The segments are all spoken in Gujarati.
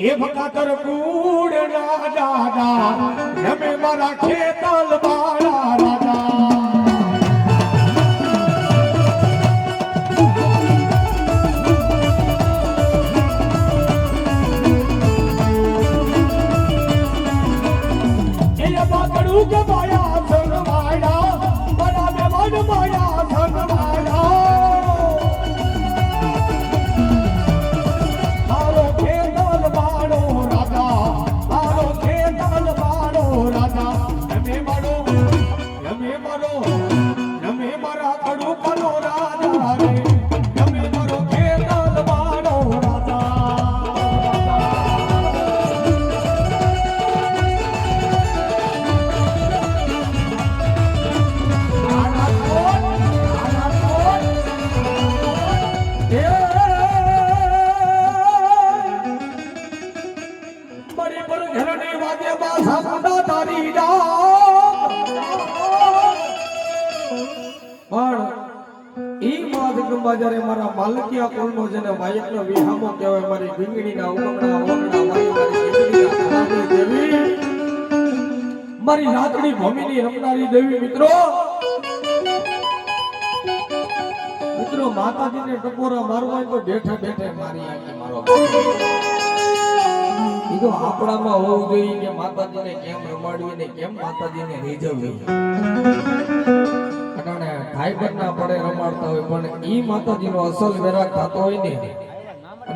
એ ભકાતર કુડ દાદા રમે મારા ખેતલ બાળા રાતડી ભૂમિની રમનારી દેવી મિત્રો. મિત્રો, માતાજીને ટકોરા મારવા તો બેઠે બેઠે મારી આંખે મારો તો આપણામાં હોવું જોઈએ કે માતાજીને કેમ રમાડવી ને કેમ માતાજીને રીઝવવી ભાઈ ફાઈબર ના પડે રમાડતા હોય, પણ ઈ માતાજીનો અસલ વેરાગ થતો હોય ને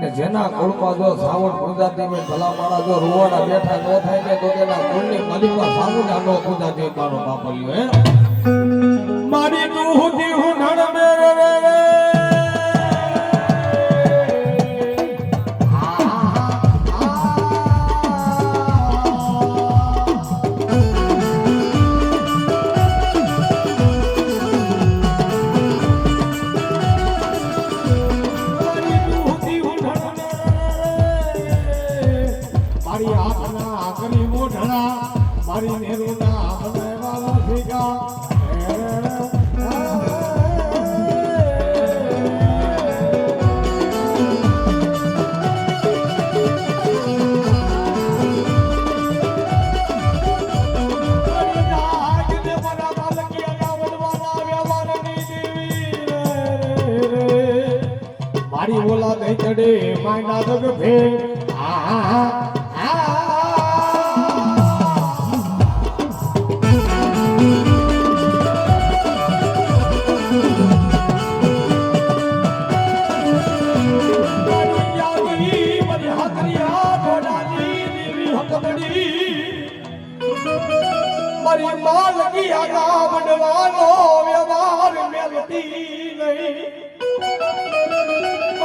અને જેના કુળમાં જો સાવણ પૂજાતી હોય ભલા મારા જો રૂવાડા બેઠા ન થાય ને તો તેના કુળની મલિકા સામુના નો પૂજાતી મારો બાપલ્યો હે? મારી તું હું રે રે મારી મારી ભેગા મારી દેવી રે રે. મારી ઓલા દઈ ચડે માય નાદક ભે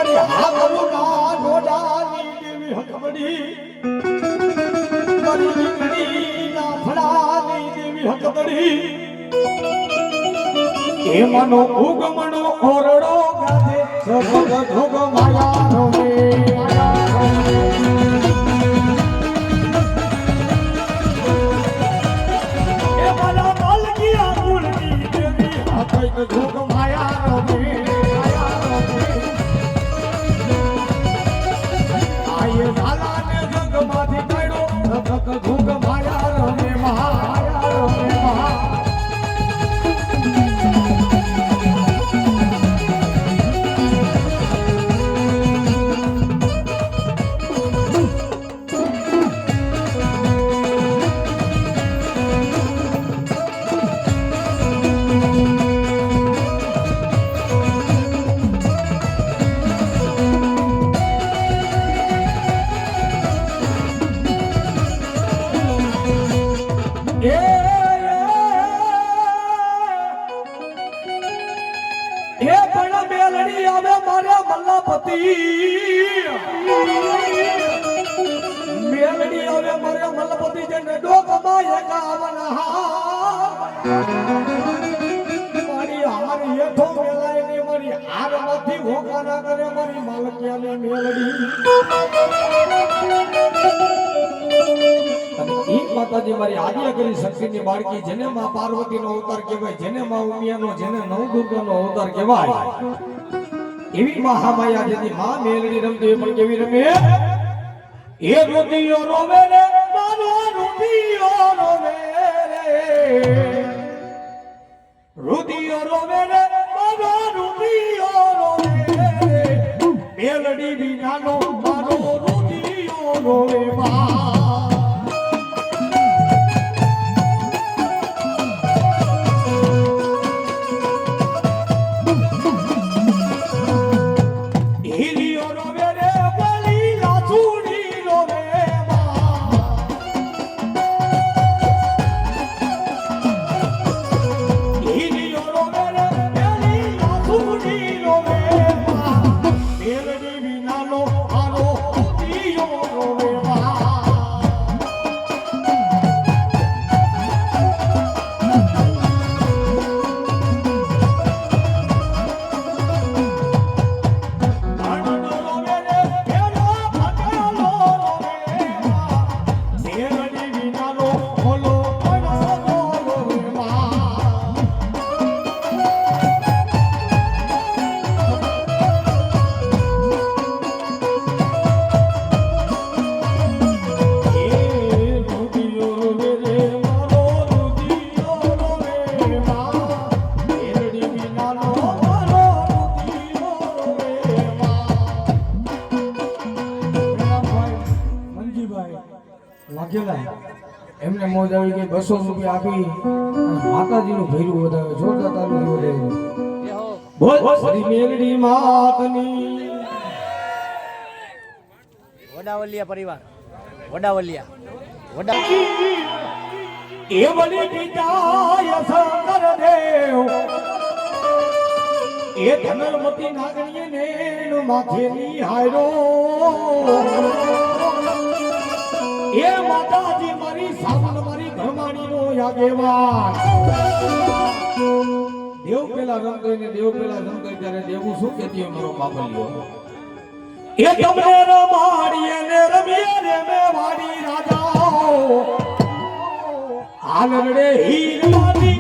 મારી હાથરુના ઘોડાની દેવી હકમડી મારી દીકરીના ફળાની દેવી એ મનો ઉગમણો ઓરડો ગાધે. સબગ ધોગ માયા રે માયા રે માતાજી, મારી આદ્યાગરી શક્તિની બાળકી, જેને માં પાર્વતીનો અવતાર કહેવાય, જેને માં ઉમિયાનો, જેને નવદુર્ગાનો અવતાર કહેવાય, એવી મહામાયા જેની માં મેલડી રમતી પણ કેવી રમે? એ રુધિયો રોવે રે, મારો રુધિયો રોવે રે. રુધિયો રોવે રે, મારો રુધિયો રોવે રે. મેલડી વિનાનો મારો રુધિયો રોવે મોજ આવી ગઈ બસો રૂપિયા આપી માતાજીનું ભૈરું વધાવે જોતા તારું વધાવે શ્રી મેલડી માતની. વડાવલિયા પરિવાર. વડાવલિયા. વડા એ વળી પિતાય શંકર દેવ. એ ધનલમતી નાગણીએ નેણ માથે નિહાળ્યો એ માતાજી મારી સામન મારી ને દેવું શું કેતી મારો બાપલિયો? એ તમને રમાડીએ ને રમીએ રે મે રાજાઓ. હાલ રે હીરવાની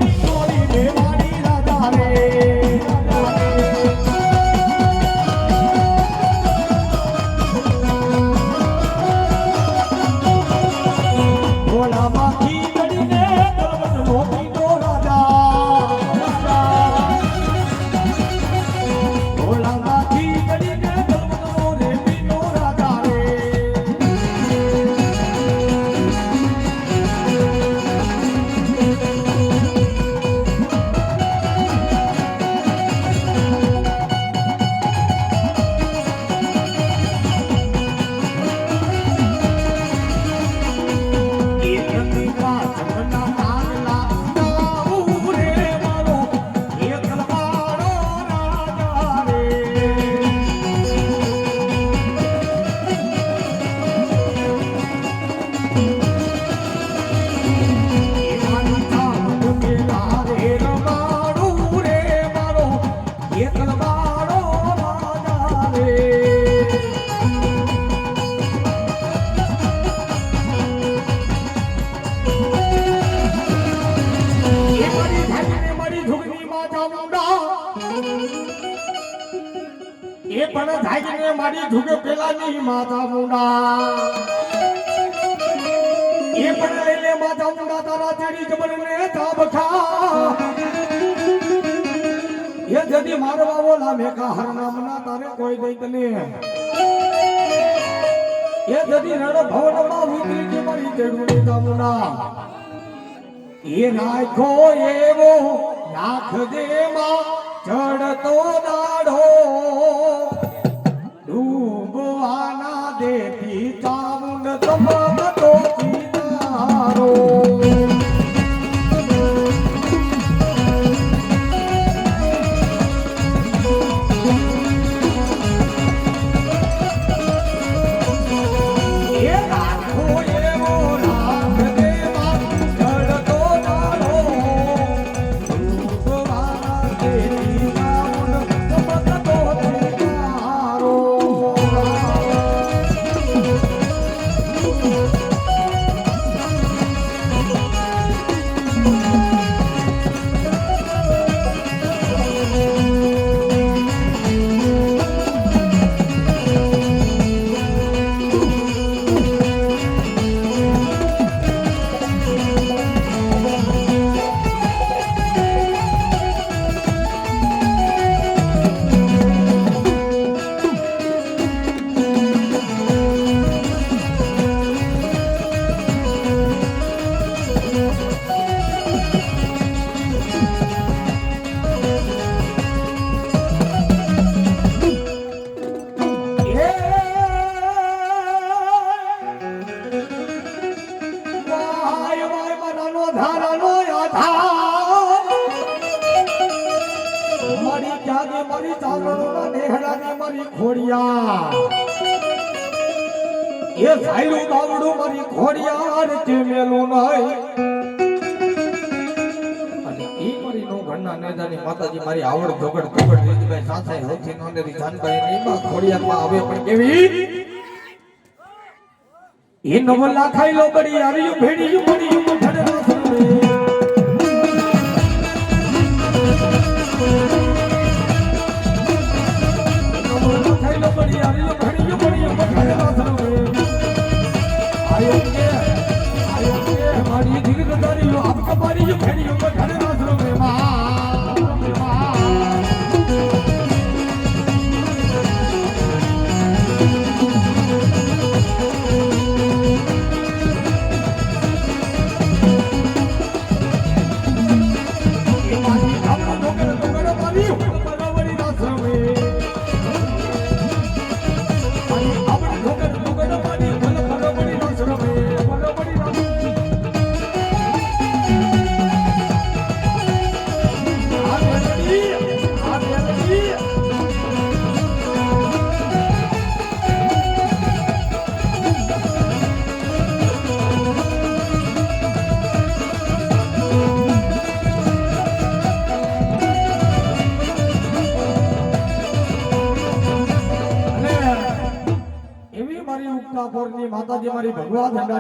એ પણ લઈ લે માતા મુંડા તારા ચડી જબર ને તાબખા એ જદી મારવા ઓલા મેકા હર નામના તારે કોઈ દઈ તને. એ જદી રડ ભવનમાં ઉતરી કે મારી ચડુડી તામુના એ નાખો એવો નાખ દેમાં ચડતો દાડો મારી આવડ જોગડ જોગડ વેદભાઈ સાથે હોથી નોંદેરી જાનભાઈ ની માં ખોડિયારમાં આવે પણ કેવી? એ નવલા ખાઈ લો બડી આર્યું ભેડિયું બડિયું મઠડે રસડે નવલા ખાઈ લો બડી આર્યું ભેડિયું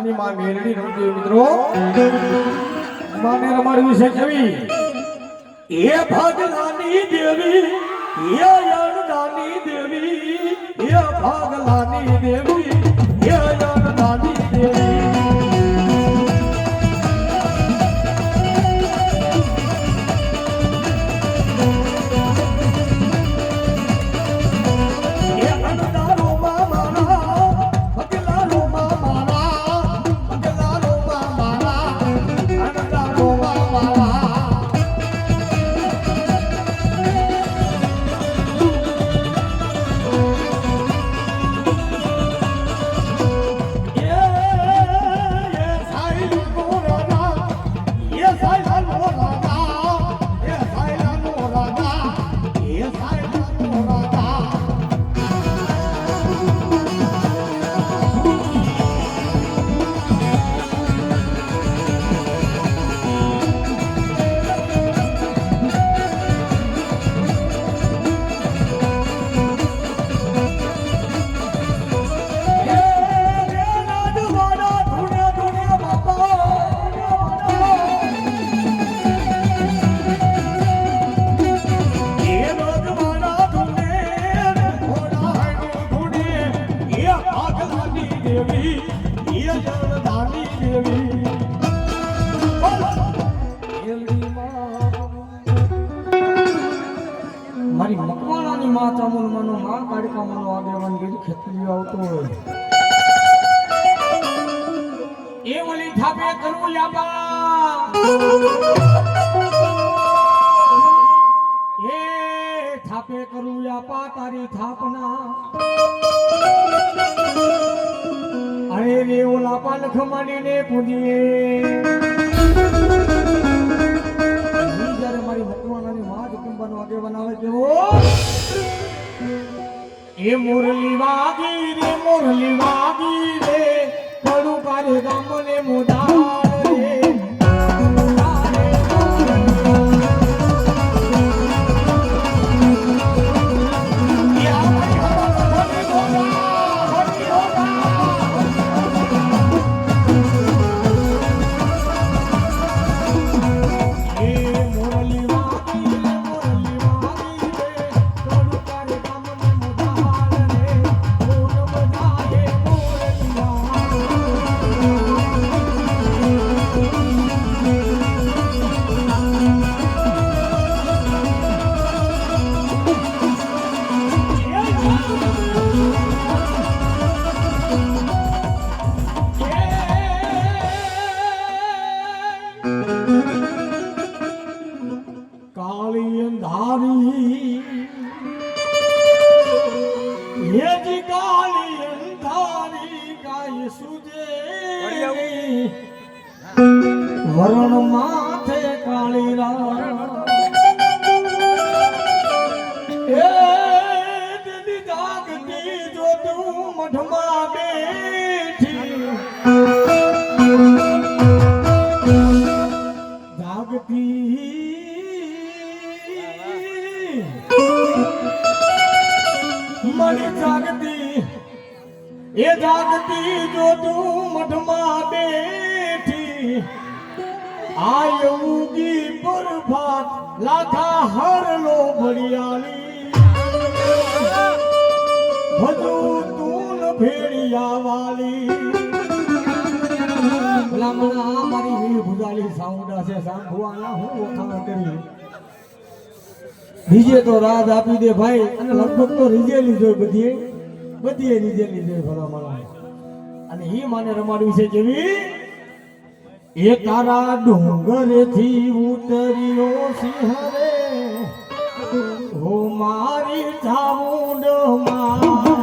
ધંડાની માં મેલડી રમતી મિત્રો. માને રમાડ વિશે કેવી એ ભાગલાની દેવી, એ યણદાની દેવી, એ ભાગલાની દેવી, એ યણદાની ચામુંડમાનો આગેવાન બીજું ખેતરી આવતો હોય એ ઓલી થાપે કરું લ્યાપા. એ થાપે કરું યાપા તારી થાપના. અરે રે ઓલા પાલખ માંડીને પૂજીએ. જ્યારે મારી મકવાણાની માં કુંભાનો આગેવાન આવે કેવો એ મુરલી વાગી રે મુરલી વાગી રે કડું કારે ગામને મોઢાર આ પર પરભાત લાખા હરલો ભડિયાલી ભજો તું ભેડિયા વાલી બ્રાહ્મણા મારી વીર ભુજાલી સાઉન્ડા છે સાંભવાના હું વખાણ કરી. બીજે તો રાજ આપી દે ભાઈ, અને લગભગ તો રીજેલી જોઈ બધી. બધી રીજેલી જોઈ ભલામણા અને એ માને રમાડવી છે જેવી એ તારા ડુંગરેથી ઉતર્યો સિંહ રે હો મારી ચામુંડમાં.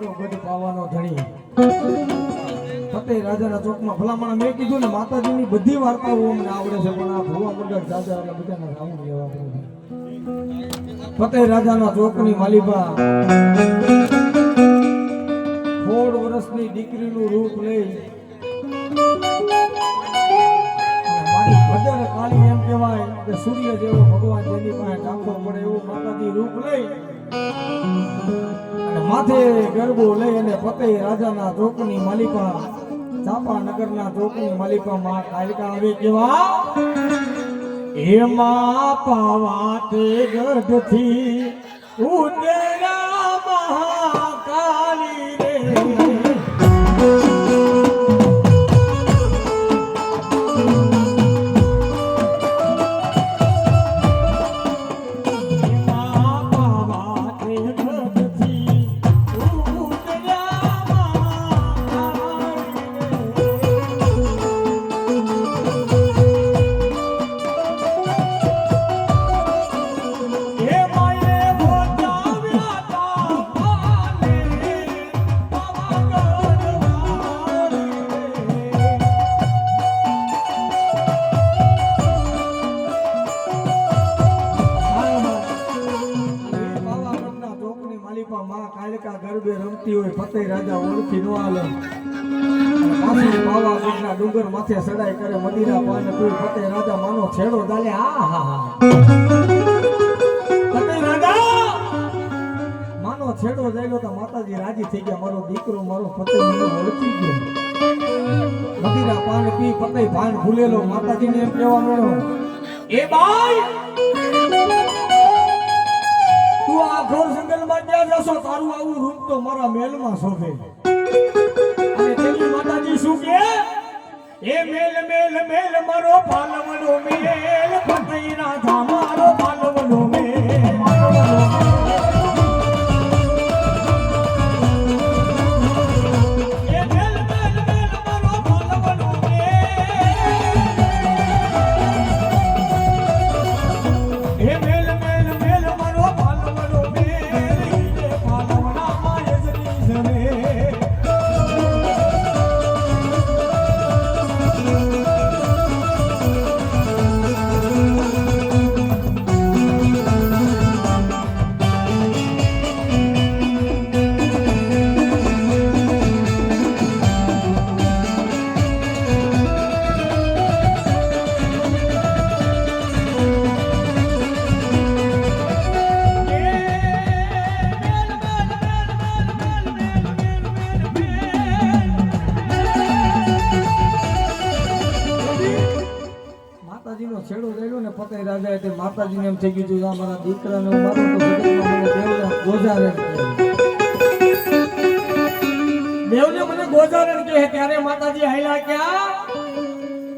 ગઈ છે ને ઈ મારો ગઢ પાવાનો ધણી. ફતે રાજાના ચોકમાં ભલામણ મેં કીધું ને માતાજીની બધી વાર્તાઓ અમને આવડે છે, પણ આ ભુવા મંડળ દાદા એટલે બધાને રાઉન્ડ લેવા ફતેહ રાજાના ચોકની માલિબા સોળ વર્ષની દીકરીનું રૂપ લઈ મારી ભદર કાળી એમ કહેવાય કે સૂર્ય જેવો ભગવાન જેની પાસે ટાંકો પડે એવું માતાજી રૂપ લઈ માથે ગરબો લઈ અને પતે રાજાના ચોકની માલિકા, ચાપા નગરના ચોકની માલિકા માં કાલિકા આવે કેવા? એમાં પાવાતે ગઢથી ઉદેરા મહાકાલી રે. પાછી ડુંગર માથે સડાય કરે મદિરા પાને તું ફતેહ રાજા માનો છેડો ચાલે આ હા હા. રાજા! માનો છેડો જાયલો તો માતાજી રાજી થઈ ગયા. મારો દીકરો, મારો ફતેહ મને ઓળખી ગયો. મદિરા પાન પી ફતેહ ભાન ભૂલેલો માતાજીને એમ કહેવા મળ્યો એ બાઈ! તું આ ઘોર જંગલમાં ક્યાં જશો? તારું આવું રૂમ તો મારા મહેલમાં શોભે એ મેલ મેલ મેલ મારો પાલવનો મેલ ફતઈ રાધા મારો પાલવનો મેલ. જગતમાં મને ગોજારે. દેવને માતાજી હાલ્યા ક્યાં?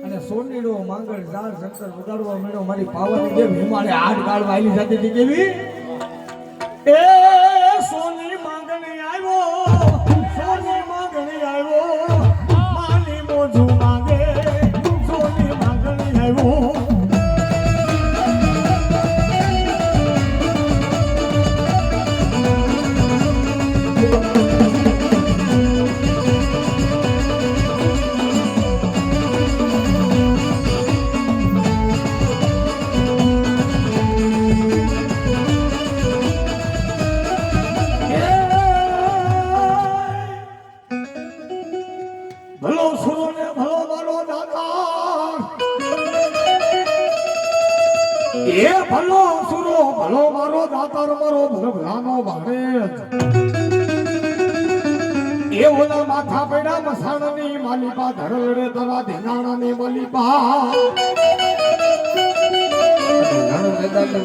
અને સોનીડો માંગળ ઝાડ શંકર વગાડવા મળ્યો. મારી પાવાની જેમ હિમાલય હાથ કાઢવા આવી જતી કેવી? માલિપા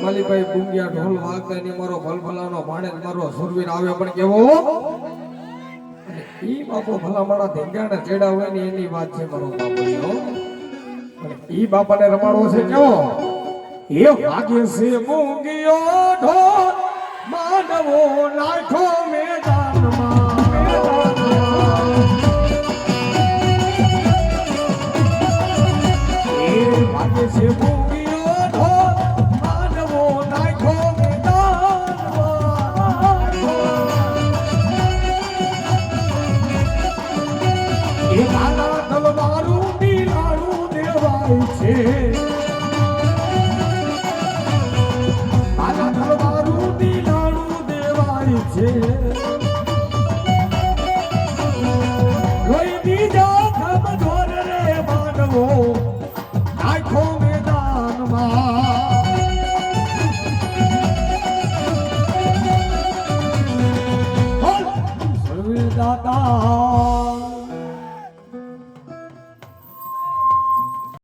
માલિપા મેદાનને ઢોલ વાગતા ની ચેડા ને એની વાત છે મારો બાપો બાપાને રમાડવો છે કેવો? એ વાગે છે ઢોલ